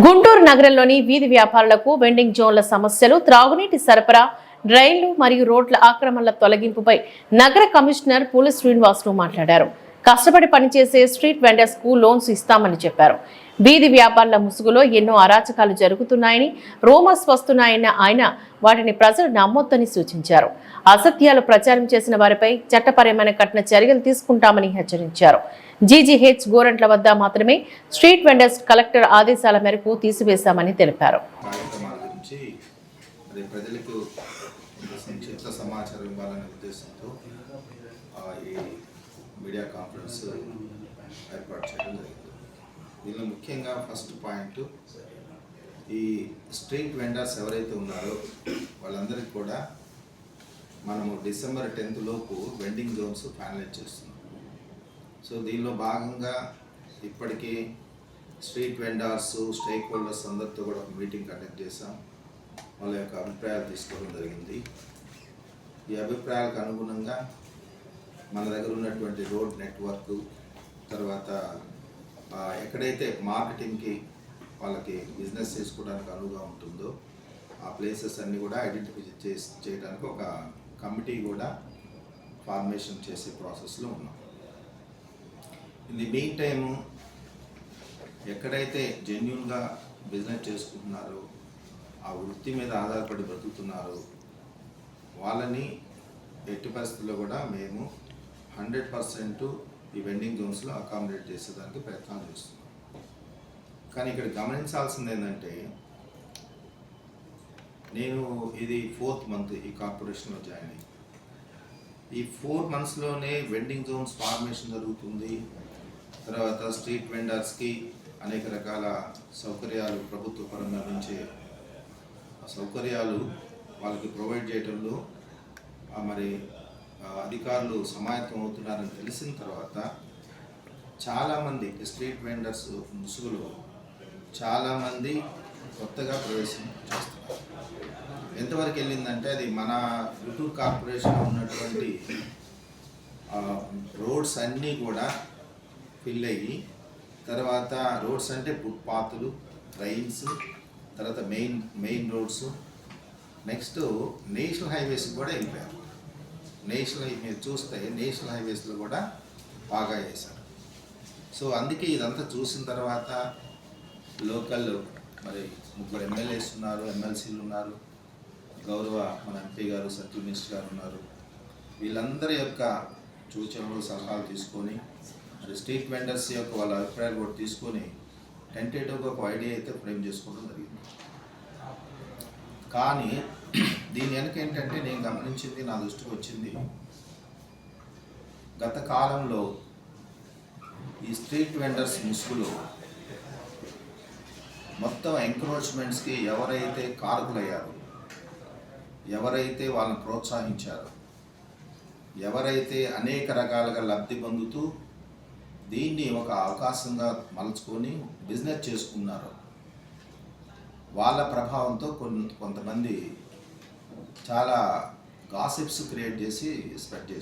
గుంటూరు నగరంలోని వీధి వ్యాపారులకు వెండింగ్ జోన్ల సమస్యలు త్రాగునీటి సరఫరా డ్రైన్లు మరియు రోడ్ల ఆక్రమణల తొలగింపుపై నగర కమిషనర్ పూల శ్రీనివాసులు మాట్లాడారు. కష్టపడి పనిచేసే స్ట్రీట్ వెండర్స్కు లోన్స్ ఇస్తామని చెప్పారు. వీధి వ్యాపారుల ముసుగులో ఎన్నో అరాచకాలు జరుగుతున్నాయని రోమర్స్ వస్తున్నాయన్న ఆయన వాటిని ప్రజలు నమ్మొద్దని సూచించారు. అసత్యాలు ప్రచారం చేసిన వారిపై చట్టపరమైన కఠిన చర్యలు తీసుకుంటామని హెచ్చరించారు. జీజీహెచ్ గోరంట్ల వద్ద మాత్రమే స్ట్రీట్ వెండర్స్ కలెక్టర్ ఆదేశాల మేరకు తీసివేశామని తెలిపారు. ప్రజలకు సంక్షిప్త సమాచారం ఇవ్వాలనే ఉద్దేశంతో మీడియా కాన్ఫరెన్స్ ఏర్పాటు చేయడం జరిగింది. దీనిలో ముఖ్యంగా ఫస్ట్ పాయింట్ ఈ స్ట్రీట్ వెండర్స్ ఎవరైతే ఉన్నారో వాళ్ళందరికీ కూడా మనము డిసెంబర్ టెన్త్ లోపు వెండింగ్ జోన్స్ ఫైనలైజ్ చేస్తున్నాం. సో దీనిలో భాగంగా ఇప్పటికీ స్ట్రీట్ వెండర్స్ స్టేక్ హోల్డర్స్ అందరితో కూడా ఒక మీటింగ్ కండక్ట్ చేసాం వాళ్ళ యొక్క అభిప్రాయాలు తీసుకోవడం జరిగింది. ఈ అభిప్రాయాలకు అనుగుణంగా మన దగ్గర ఉన్నటువంటి రోడ్ నెట్వర్క్ తర్వాత ఎక్కడైతే మార్కెటింగ్కి వాళ్ళకి బిజినెస్ చేసుకోవడానికి అనువుగా ఉంటుందో ఆ ప్లేసెస్ అన్నీ కూడా ఐడెంటిఫై చేసి చేయడానికి ఒక కమిటీ కూడా ఫార్మేషన్ చేసే ప్రాసెస్లో ఉన్నాం. ఇన్ ది మెయిన్ టైము ఎక్కడైతే జెన్యున్గా బిజినెస్ చేసుకుంటున్నారో ఆ వృత్తి మీద ఆధారపడి బ్రతుకుతున్నారో వాళ్ళని ఎట్టి పరిస్థితుల్లో కూడా మేము హండ్రెడ్ పర్సెంట్ ఈ వెండింగ్ జోన్స్లో అకామిడేట్ చేసేదానికి ప్రయత్నాలు చేస్తున్నాం. కానీ ఇక్కడ గమనించాల్సింది ఏంటంటే నేను ఇది ఫోర్త్ మంత్ ఈ కార్పొరేషన్లో జాయిన్ అయ్యి. ఈ ఫోర్ మంత్స్లోనే వెండింగ్ జోన్స్ ఫార్మేషన్ జరుగుతుంది. తర్వాత స్ట్రీట్ వెండర్స్కి అనేక రకాల సౌకర్యాలు ప్రభుత్వ పరంగా నుంచే సౌకర్యాలు వాళ్ళకి ప్రొవైడ్ చేయడంలో మరి అధికారులు సమాయత్తం అవుతున్నారని తెలిసిన తర్వాత చాలామంది స్ట్రీట్ వెండర్స్ ముసుగులో చాలామంది కొత్తగా ప్రవేశం చేస్తున్నారు. ఎంతవరకు వెళ్ళిందంటే అది మన గుంటూరు కార్పొరేషన్ ఉన్నటువంటి రోడ్స్ అన్నీ కూడా ఫిల్ అయ్యి తర్వాత రోడ్స్ అంటే ఫుట్పాత్లు ట్రైన్స్ తర్వాత main main roads. Next national highways కూడా వెళ్ళిపోయారు. నేషనల్ మీరు చూస్తే నేషనల్ హైవేస్లో కూడా బాగా వేశారు. సో అందుకే ఇదంతా చూసిన తర్వాత లోకల్ మరి ముగ్గురు ఎమ్మెల్యేస్ ఉన్నారు ఎమ్మెల్సీలు ఉన్నారు గౌరవ మన ఎంపీ గారు సత్య మినిస్టర్ గారు ఉన్నారు. వీళ్ళందరి యొక్క సూచనలు సలహాలు తీసుకొని మరి స్ట్రీట్ వెండర్స్ యొక్క వాళ్ళ అభిప్రాయాలు కూడా తీసుకొని టెంటేటివ్గా ఒక ఐడియా అయితే ఫ్రేమ్ చేసుకోవడం జరిగింది. కానీ దీని వెనక ఏంటంటే నేను గమనించింది నా దృష్టికి వచ్చింది. గత కాలంలో ఈ స్ట్రీట్ వెండర్స్ ముసుగులో మొత్తం ఎంక్రోచ్మెంట్స్కి ఎవరైతే కారకులయ్యారు ఎవరైతే వాళ్ళని ప్రోత్సహించారో ఎవరైతే అనేక రకాలుగా లబ్ధి పొందుతూ దీన్ని ఒక అవకాశంగా మలుచుకొని బిజినెస్ చేసుకున్నారో వాళ్ళ ప్రభావంతో కొన్ని కొంతమంది చాలా గాసిప్స్ క్రియేట్ చేసి స్ప్రెడ్ చేస్తుంది